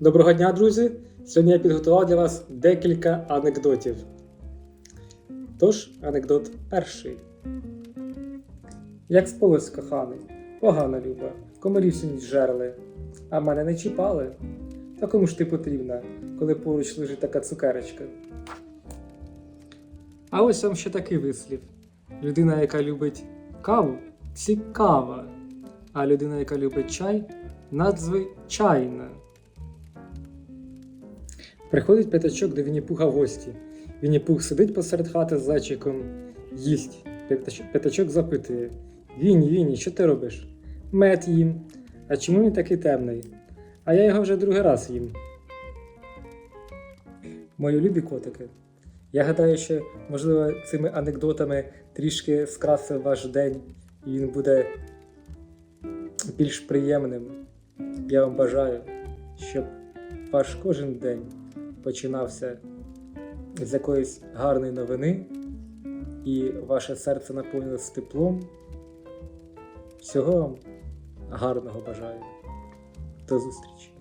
Доброго дня, друзі! Сьогодні я підготував для вас декілька анекдотів. Тож, анекдот перший. Як спалось коханий, погано люба, комарів ніч жерли, а мене не чіпали. Та кому ж ти потрібна, коли поруч лежить така цукерочка? А ось вам ще такий вислів: людина, яка любить каву, цікава, а людина, яка любить чай, надзвичайна. Приходить п'ятачок до Вінні-Пуха в гості. Вінні-Пух сидить посеред хати з зайчиком, їсть. П'ятачок запитує: Вінні, Вінні, що ти робиш? Мед їм. А чому він такий темний? А я його вже другий раз їм. Мої любі котики. Я гадаю, що, можливо, цими анекдотами трішки скрасив ваш день, і він буде більш приємним. Я вам бажаю, щоб ваш кожен день починався з якоїсь гарної новини, і ваше серце наповнилось теплом. Всього вам гарного бажаю. До зустрічі!